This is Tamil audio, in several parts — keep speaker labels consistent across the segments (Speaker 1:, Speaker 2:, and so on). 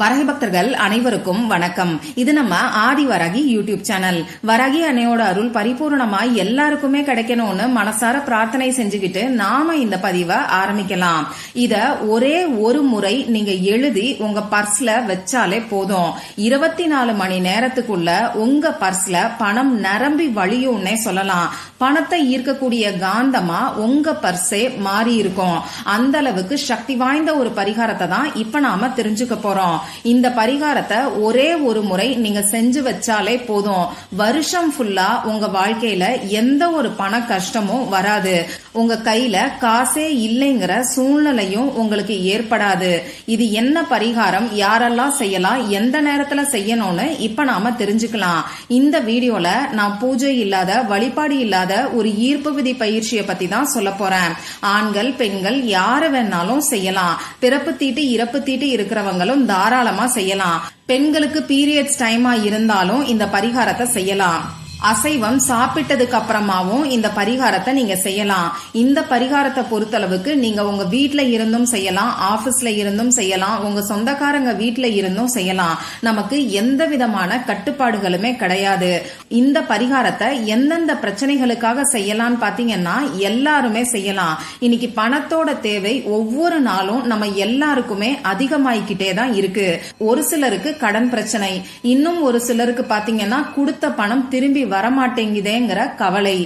Speaker 1: வரகி பக்தர்கள் அனைவருக்கும் வணக்கம். இது நம்ம ஆதி வரகி யூடியூப் சேனல். வரகி அன்னையோட அருள் பரிபூர்ணமா எல்லாருக்குமே கிடைக்கணும்னு மனசார பிரார்த்தனை செஞ்சுக்கிட்டு நாம இந்த பதிவை ஆரம்பிக்கலாம். இத ஒரே ஒரு முறை நீங்க எழுதி உங்க பர்ஸ்ல வச்சாலே போதும். இருபத்தி நாலு மணி நேரத்துக்குள்ள உங்க பர்ஸ்ல பணம் நிரம்பி வழியும்னே சொல்லலாம். பணத்தை ஈர்க்கக்கூடிய காந்தமா உங்க பர்ஸே மாறி இருக்கும் அந்த அளவுக்கு சக்தி வாய்ந்த ஒரு பரிகாரத்தை தான் இப்ப நாம தெரிஞ்சுக்க போறோம். இந்த பரிகாரத்தை ஒரே ஒரு முறை நீங்க செஞ்சு வச்சாலே போதும். வருஷம் ஃபுல்லா உங்க வாழ்க்கையில எந்த ஒரு பண கஷ்டமும் வராது. உங்க கையில காசே இல்லைங்கிற சூழ்நிலையும் உங்களுக்கு ஏற்படாது. இது என்ன பரிகாரம்? யாரெல்லாம் செய்யலாம்? எந்த நேரத்துல செய்யணும்னு இப்ப நாம தெரிஞ்சுக்கலாம். இந்த வீடியோல நான் பூஜை இல்லாத வழிபாடு இல்லாத ஒரு ஈர்ப்பு விதி பயிற்சியை பத்தி தான் சொல்ல போறேன். ஆண்கள் பெண்கள் யாரு வேணாலும் செய்யலாம். பிறப்பு தீட்டு இறப்பு தீட்டு இருக்கிறவங்களும் தாராளமா செய்யலாம். பெண்களுக்கு பீரியட்ஸ் டைமா இருந்தாலும் இந்த பரிகாரத்தை செய்யலாம். அசைவம் சாப்பிட்டதுக்கு அப்புறமாவும் இந்த பரிகாரத்தை நீங்க செய்யலாம். இந்த பரிகாரத்தை பொறுத்தளவுக்கு நீங்க உங்க வீட்டுல இருந்தும் செய்யலாம் ஆபீஸ்ல இருந்தும் செய்யலாம் உங்க சொந்தக்காரங்க வீட்டுல இருந்தும் செய்யலாம். நமக்கு எந்த விதமான கட்டுப்பாடுகளுமே கிடையாது. இந்த பரிகாரத்தை எந்தெந்த பிரச்சனைகளுக்காக செய்யலாம்னு பாத்தீங்கன்னா எல்லாருமே செய்யலாம். இன்னைக்கு பணத்தோட தேவை ஒவ்வொரு நாளும் நம்ம எல்லாருக்குமே அதிகமாயிக்கிட்டே தான் இருக்கு. ஒரு சிலருக்கு கடன் பிரச்சனை இன்னும் ஒரு சிலருக்கு பாத்தீங்கன்னா கொடுத்த பணம் திரும்பி வரமாட்டேங்குதேங்கிற கவலை.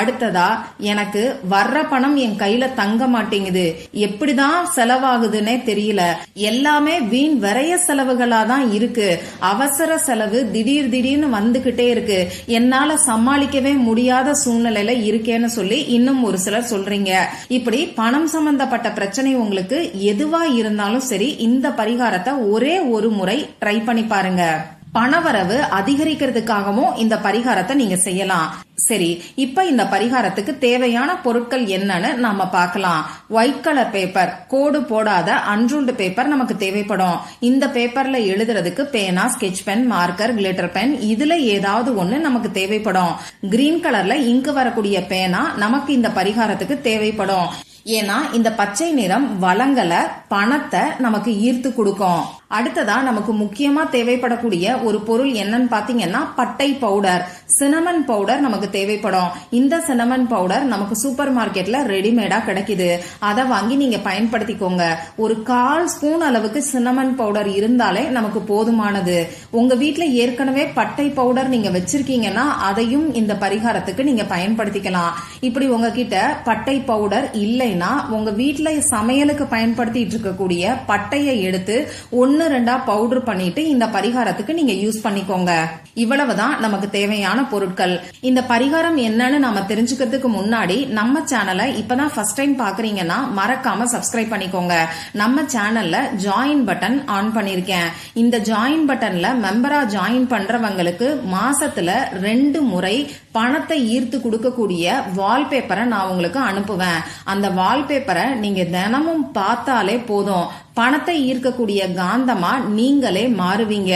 Speaker 1: அடுத்ததா எனக்கு வர்ற பணம் என் கையில தங்க மாட்டேங்குது. எப்படிதான் செலவாகுதுன்னே தெரியல. எல்லாமே வீண் விரைய செலவுகளா தான் இருக்கு. அவசர செலவு திடீர் திடீர்னு வந்துகிட்டே இருக்கு. என்னால சமாளிக்கவே முடியாத சூழ்நிலையில இருக்கேன்னு சொல்லி இன்னும் ஒரு சிலர் சொல்றீங்க. இப்படி பணம் சம்பந்தப்பட்ட பிரச்சனை உங்களுக்கு எதுவா இருந்தாலும் சரி இந்த பரிகாரத்தை ஒரே ஒரு முறை ட்ரை பண்ணி பாருங்க. பணவரவு அதிகரிக்கிறதுக்காகவும் இந்த பரிகாரத்தை நீங்க செய்யலாம். சரி இப்ப இந்த பரிகாரத்துக்கு தேவையான பொருட்கள் என்னன்னு நாம பார்க்கலாம். ஒயிட் கலர் பேப்பர் கோடு போடாத அன்ரூல்டு பேப்பர் நமக்கு தேவைப்படும். இந்த பேப்பர்ல எழுதுறதுக்கு பேனா sketch pen marker glitter pen இதுல ஏதாவது ஒண்ணு நமக்கு தேவைப்படும். கிரீன் கலர்ல இங்கு வரக்கூடிய பேனா நமக்கு இந்த பரிகாரத்துக்கு தேவைப்படும். ஏன்னா இந்த பச்சை நிறம் வளங்களை பணத்தை நமக்கு ஈர்த்து கொடுக்கும். அடுத்ததா நமக்கு முக்கியமா தேவைப்படக்கூடிய ஒரு பொருள் என்னன்னு பாத்தீங்கன்னா பட்டை பவுடர். சினமன் பவுடர் நமக்கு தேவைப்படும். இந்த சினமன் பவுடர் நமக்கு சூப்பர் மார்க்கெட்ல ரெடிமேடா கிடைக்குது. அதை வாங்கி நீங்க பயன்படுத்திக்கோங்க. ஒரு கால் ஸ்பூன் அளவுக்கு சினமன் பவுடர் இருந்தாலே நமக்கு போதுமானது. உங்க வீட்டுல ஏற்கனவே பட்டை பவுடர் நீங்க வச்சிருக்கீங்கன்னா அதையும் இந்த பரிகாரத்துக்கு நீங்க பயன்படுத்திக்கலாம். இப்படி உங்ககிட்ட பட்டை பவுடர் இல்லைன்னா உங்க வீட்டுல சமையலுக்கு பயன்படுத்திட்டு இருக்கக்கூடிய பட்டையை எடுத்து ஒன்னு ரெண்டா பவுடர் பண்ணிட்டு இந்த பரிகாரத்துக்கு நீங்க யூஸ் பண்ணிக்கோங்க. இவ்வளவுதான் நமக்கு தேவையான பொருட்கள். இந்த பரிகாரம் என்னன்னு நாம தெரிஞ்சுக்கிறதுக்கு முன்னாடி நம்ம சேனலை இப்பதான் ஃபர்ஸ்ட் டைம் பாக்குறீங்கன்னா மறக்காம சப்ஸ்கிரைப் பண்ணிக்கோங்க. நம்ம சேனல்ல ஜாயின் பட்டன் ஆன் பண்ணிருக்கேன். இந்த ஜாயின் பட்டன்ல மெம்பரா ஜாயின் பண்றவங்களுக்கு மாசத்துல ரெண்டு முறை பணத்தை ஈர்த்து கொடுக்கக்கூடிய வால்பேப்பரை நான் உங்களுக்கு அனுப்புவேன். அந்த வால்பேப்பரை நீங்க தினமும் பார்த்தாலே போதும். பணத்தை ஈர்க்கக்கூடிய காந்தமா நீங்களே மாறுவீங்க.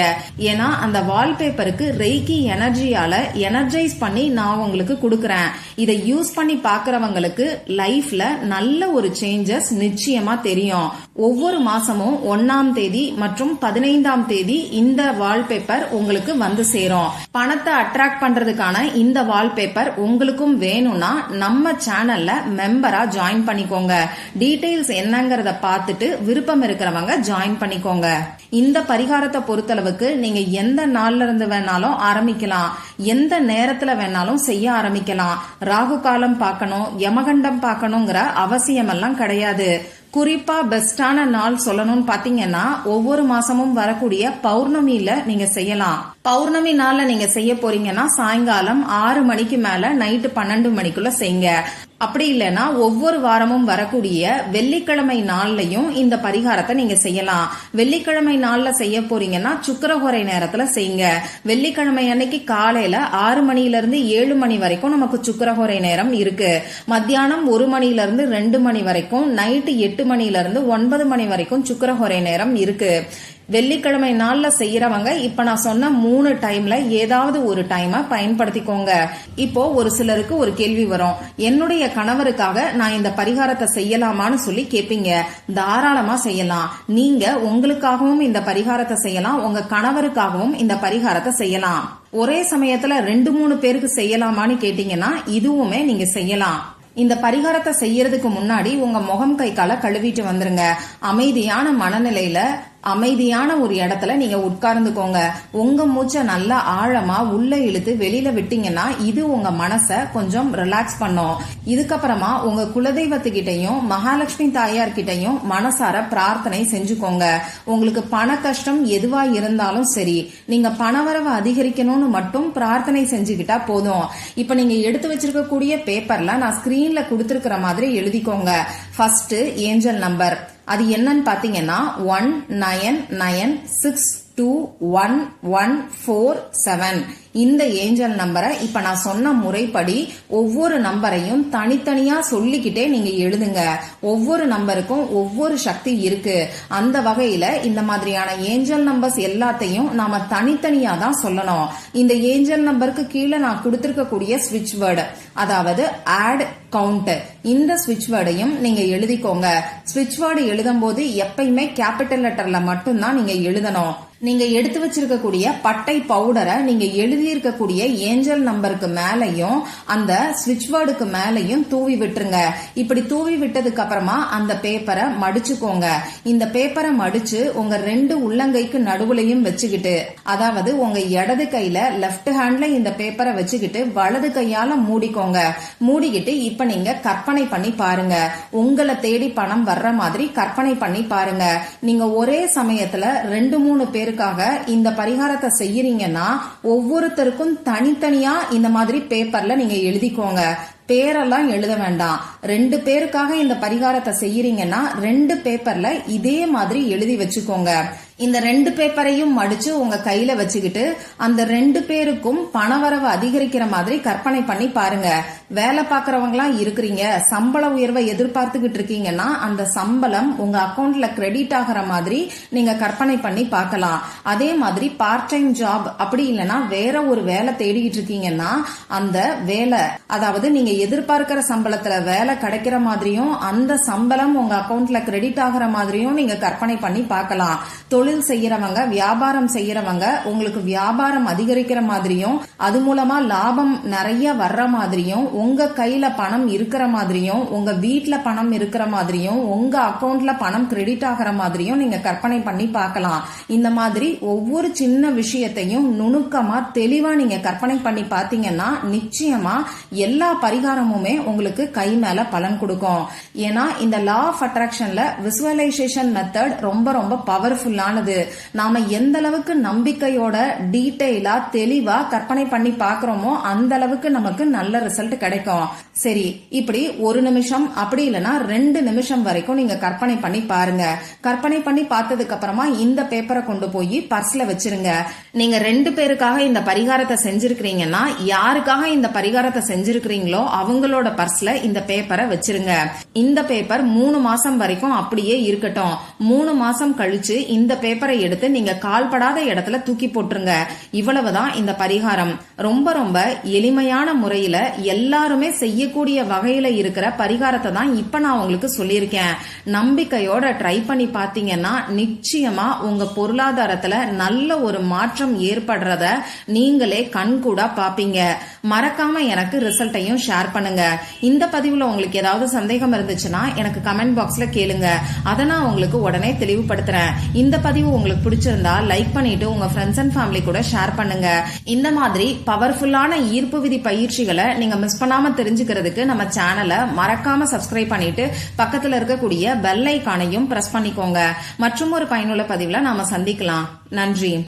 Speaker 1: ஏன்னா அந்த வால்பேப்பருக்கு ரெய்கி எனர்ஜியால எனர்ஜைஸ் பண்ணி நான் உங்களுக்கு கொடுக்கறேன். இதை யூஸ் பண்ணி பாக்குறவங்களுக்கு லைஃப்ல நல்ல ஒரு சேஞ்சஸ் நிச்சயமா தெரியும். ஒவ்வொரு மாசமும் ஒன்னாம் தேதி மற்றும் பதினைந்தாம் தேதி இந்த வால்பேப்பர் உங்களுக்கு வந்து சேரும். பணத்தை அட்ராக்ட் பண்றதுக்கான இந்த வால்பேப்பர் உங்களுக்கும் வேணும்னா நம்ம சேனல்ல மெம்பரா ஜாயின் பண்ணிக்கோங்க. டீடைல்ஸ் என்னங்கறத பார்த்துட்டு விருப்பம் இருக்கிறவங்க ஜாயின் பண்ணிக்கோங்க. இந்த பரிகாரத்தை பொறுத்தளவுக்கு நீங்க எந்த நாள்ல இருந்து வேணாலும் ஆரம்பிக்கலாம். எந்த நேரத்துல வேணாலும் செய்ய ஆரம்பிக்கலாம். ராகு காலம் பார்க்கணும் யமகண்டம் பார்க்கணுங்கிற அவசியம் எல்லாம் கிடையாது. குறிப்பா பெஸ்டான நாள் சொல்லணும்னு பாத்தீங்கன்னா ஒவ்வொரு மாசமும் வரக்கூடிய பௌர்ணமியில நீங்க செய்யலாம். பௌர்ணமி நாள்ல நீங்க செய்ய போறீங்கன்னா சாயங்காலம் ஆறு மணிக்கு மேல நைட்டு பன்னெண்டு மணிக்குள்ள செய்யுங்க. அப்படி இல்லைன்னா ஒவ்வொரு வாரமும் வரக்கூடிய வெள்ளிக்கிழமை நாள்லயும் இந்த பரிகாரத்தை நீங்க செய்யலாம். வெள்ளிக்கிழமை நாள்ல செய்ய போறீங்கன்னா சுக்கரகுறை நேரத்துல செய்யுங்க. வெள்ளிக்கிழமை அன்னைக்கு காலையில ஆறு மணில இருந்து ஏழு மணி வரைக்கும் நமக்கு சுக்கரகுறை நேரம் இருக்கு. மத்தியானம் ஒரு மணில இருந்து ரெண்டு மணி வரைக்கும் நைட்டு எட்டு மணில இருந்து ஒன்பது மணி வரைக்கும் சுக்கரகுறை நேரம் இருக்கு. வெள்ளிக்கிழமை நாள்ல செய்யறவங்க இப்ப நான் சொன்ன மூணு மூணு டைம்ல ஏதாவது ஒரு டைமை பயன்படுத்திக்கோங்க. இப்போ ஒரு சிலருக்கு ஒரு கேள்வி வரும். என்னுடைய என்னுடைய கணவருக்காக நான் இந்த பரிகாரத்தை செய்யலாமான்னு சொல்லி கேட்பீங்க தாராளமா செய்யலாம். நீங்க உங்களுக்காகவும் இந்த பரிகாரத்தை செய்யலாம். உங்க கணவருக்காகவும் இந்த பரிகாரத்தை செய்யலாம். ஒரே சமயத்துல ரெண்டு மூணு பேருக்கு செய்யலாமான்னு கேட்டீங்கன்னா இதுவுமே நீங்க செய்யலாம். இந்த பரிகாரத்தை செய்யறதுக்கு முன்னாடி உங்க முகம் கை கால கழுவிட்டு வந்துருங்க. அமைதியான மனநிலையில அமைதியான ஒரு இடத்துல நீங்க உட்கார்ந்துக்கோங்க. உங்க மூச்சை நல்லா ஆழமா உள்ள இழுத்து வெளியில விட்டீங்கன்னா இது உங்க மனசை கொஞ்சம் ரிலாக்ஸ் பண்ணும். இதுக்கப்புறமா உங்க குலதெய்வத்துக்கிட்டையும் மகாலட்சுமி தாயார் கிட்டையும் மனசார பிரார்த்தனை செஞ்சுக்கோங்க. உங்களுக்கு பண கஷ்டம் எதுவா இருந்தாலும் சரி நீங்க பணவரவு அதிகரிக்கணும்னு மட்டும் பிரார்த்தனை செஞ்சுக்கிட்டா போதும். இப்ப நீங்க எடுத்து வச்சிருக்கக்கூடிய பேப்பர்ல நான் ஸ்கிரீன்ல கொடுத்திருக்கிற மாதிரி எழுதிக்கோங்க. ஃபர்ஸ்ட் ஏஞ்சல் நம்பர் அது என்னன்னு பாத்தீங்கன்னா one nine nine six two one one four seven இந்த ஏஞ்சல் நம்பரை இப்ப நான் சொன்ன முறைப்படி ஒவ்வொரு நம்பரையும் தனித்தனியா சொல்லிக்கிட்டே நீங்க எழுதுங்க. ஒவ்வொரு நம்பருக்கும் ஒவ்வொரு சக்தி இருக்கு. அந்த வகையில இந்த மாதிரியான ஏஞ்சல் நம்பர்ஸ் எல்லாத்தையும் நாம தனித்தனியா தான் சொல்லணும். இந்த ஏஞ்சல் நம்பருக்கு கீழே நான் கொடுத்திருக்கக்கூடிய ஸ்விட்ச் வேர்டு அதாவது ஆட் கவுண்ட் இந்த ஸ்விட்ச் வேர்டையும் நீங்க எழுதிக்கோங்க. ஸ்விட்ச் வேர்டு எழுதும் போது எப்பயுமே கேபிட்டல் லெட்டர்ல மட்டும்தான் நீங்க எழுதணும். நீங்க எடுத்து வச்சிருக்கக்கூடிய பட்டை பவுடரை நீங்க எழுதியிருக்கக்கூடிய ஏஞ்சல் நம்பருக்கு மேலையும் அந்த ஸ்விட்ச் வேர்டுக்கு மேலையும் தூவி விட்டுருங்க. இப்படி தூவி விட்டதுக்கு அப்புறமா அந்த பேப்பரை மடிச்சுக்கோங்க. இந்த பேப்பரை மடிச்சு உங்க ரெண்டு உள்ளங்கைக்கு நடுவுலையும் வச்சுக்கிட்டு அதாவது உங்க இடது கையில லெஃப்ட் ஹேண்ட்ல இந்த பேப்பரை வச்சுக்கிட்டு வலது கையால மூடிக்கோங்க. மூடிக்கிட்டு இப்ப நீங்க கற்பனை பண்ணி பாருங்க. உங்களை தேடி பணம் வர்ற மாதிரி கற்பனை பண்ணி பாருங்க. நீங்க ஒரே சமயத்துல ரெண்டு மூணு பேருக்கு பேருக்காக இந்த பரிகாரத்தை செய்யறீங்கன்னா ஒவ்வொருத்தருக்கும் தனித்தனியா இந்த மாதிரி பேப்பர்ல நீங்க எழுதிக்கோங்க. பேரெல்லாம் எழுத வேண்டாம். ரெண்டு பேருக்காக இந்த பரிகாரத்தை செய்யறீங்கன்னா ரெண்டு பேப்பர்ல இதே மாதிரி எழுதி வச்சுக்கோங்க. இந்த ரெண்டு பேப்பரையும் மடிச்சு உங்க கையில வச்சுக்கிட்டு அந்த ரெண்டு பேருக்கும் பணவரவு அதிகரிக்கிற மாதிரி கற்பனை பண்ணி பாருங்க. வேலை பாக்குறவங்களா இருக்கிறீங்க. சம்பள உயர்வை எதிர்பார்த்துக்கிட்டு இருக்கீங்கன்னா அந்த சம்பளம் உங்க அக்கௌண்ட்ல கிரெடிட் ஆகிற மாதிரி நீங்க கற்பனை பண்ணி பார்க்கலாம். அதே மாதிரி பார்ட் டைம் ஜாப் அப்படி இல்லைன்னா வேற ஒரு வேலை தேடிக்கிட்டு இருக்கீங்கன்னா அந்த வேலை அதாவது நீங்க எதிர்பார்க்கிற சம்பளத்துல வேலை கிடைக்கிற மாதிரியும் அந்த சம்பளம் உங்க அக்கௌண்ட்ல கிரெடிட் ஆகிற மாதிரியும் நீங்க கற்பனை பண்ணி பார்க்கலாம். தொழில் செய்யறவங்க வியாபாரம் செய்யறவங்க உங்களுக்கு வியாபாரம் அதிகரிக்கிற மாதிரியும் அது மூலமா லாபம் நிறைய வர்ற மாதிரியும் உங்க கையில பணம் இருக்கிற மாதிரியும் உங்க வீட்டுல பணம் இருக்கிற மாதிரியும் உங்க அக்கௌண்ட்ல பணம் கிரெடிட் ஆகிற மாதிரியும் நீங்க கற்பனை பண்ணி பார்க்கலாம். இந்த மாதிரி ஒவ்வொரு சின்ன விஷயத்தையும் நுணுக்கமா தெளிவா நீங்க கற்பனை பண்ணி பார்த்தீங்கன்னா நிச்சயமா எல்லா பரிகாரமுமே உங்களுக்கு கை மேல பலன் கொடுக்கும். ஏன்னா இந்த லா ஆஃப் அட்ராக்ஷன்ல விசுவலைசேஷன் மெத்தட் ரொம்ப ரொம்ப பவர்ஃபுல்லான ஆனது. நாம எந்த அளவுக்கு நம்பிக்கையோட டீட்டெயிலா தெளிவா கற்பனை பண்ணி பாக்குறோமோ அந்த அளவுக்கு நமக்கு நல்ல ரிசல்ட் கிடைக்கும். சரி இப்படி ஒரு நிமிஷம் அப்படி இல்லைன்னா ரெண்டு நிமிஷம் வரைக்கும் நீங்க கற்பனை பண்ணி பாருங்க. கற்பனை பண்ணி பார்த்ததுக்கு அப்புறமா இந்த பேப்பரை கொண்டு போய் பர்ஸ்ல வச்சிருங்க. நீங்க ரெண்டு பேருக்காக இந்த பரிகாரத்தை செஞ்சிருக்கிறீங்கன்னா யாருக்காக இந்த பரிகாரத்தை செஞ்சிருக்கிறீங்களோ அவங்களோட பர்ஸ்ல இந்த பேப்பரை வச்சிருங்க. இந்த பேப்பர் மூணு மாசம் வரைக்கும் அப்படியே இருக்கட்டும். மூணு மாசம் கழிச்சு இந்த பேப்பரை எடுத்து நீங்க கால்படாத இடத்துல தூக்கி போட்டுருங்க. இவ்வளவுதான் இந்த பரிகாரம். ரொம்ப ரொம்ப எளிமையான முறையில எல்லாருமே செய்யக்கூடிய வகையில இருக்கிற பரிகாரத்தை தான் இப்ப நான் உங்களுக்கு சொல்லியிருக்கேன். நம்பிக்கையோட ட்ரை பண்ணி பாத்தீங்கன்னா நிச்சயமா உங்க பொருளாதாரத்துல நல்ல ஒரு மாற்றம் ஏற்படுறத நீங்களே கண்கூடா பாப்பீங்க மறக்காம எனக்கு ரிசல்ட்டையும் ஷேர் பண்ணுங்க. இந்த பதிவுல உங்களுக்கு ஏதாவது சந்தேகம் இருந்துச்சுன்னா எனக்கு கமெண்ட் பாக்ஸ்ல கேளுங்க. அதை நான் உங்களுக்கு உடனே தெளிவுபடுத்துறேன். இந்த பதிவு உங்களுக்கு பிடிச்சிருந்தா லைக் பண்ணிட்டு உங்க ஃப்ரெண்ட்ஸ் அண்ட் ஃபேமிலி கூட ஷேர் பண்ணுங்க. இந்த மாதிரி பவர்ஃபுல்லான ஈர்ப்பு விதி பயிற்சிகளை நீங்க மிஸ் பண்ணாம தெரிஞ்சுக்கிறதுக்கு நம்ம சேனலை மறக்காம சப்ஸ்கிரைப் பண்ணிட்டு பக்கத்துல இருக்கக்கூடிய பெல் ஐக்கானையும் பிரஸ் பண்ணிக்கோங்க. மற்றும் ஒரு பயனுள்ள பதிவுல நாம சந்திக்கலாம். நன்றி.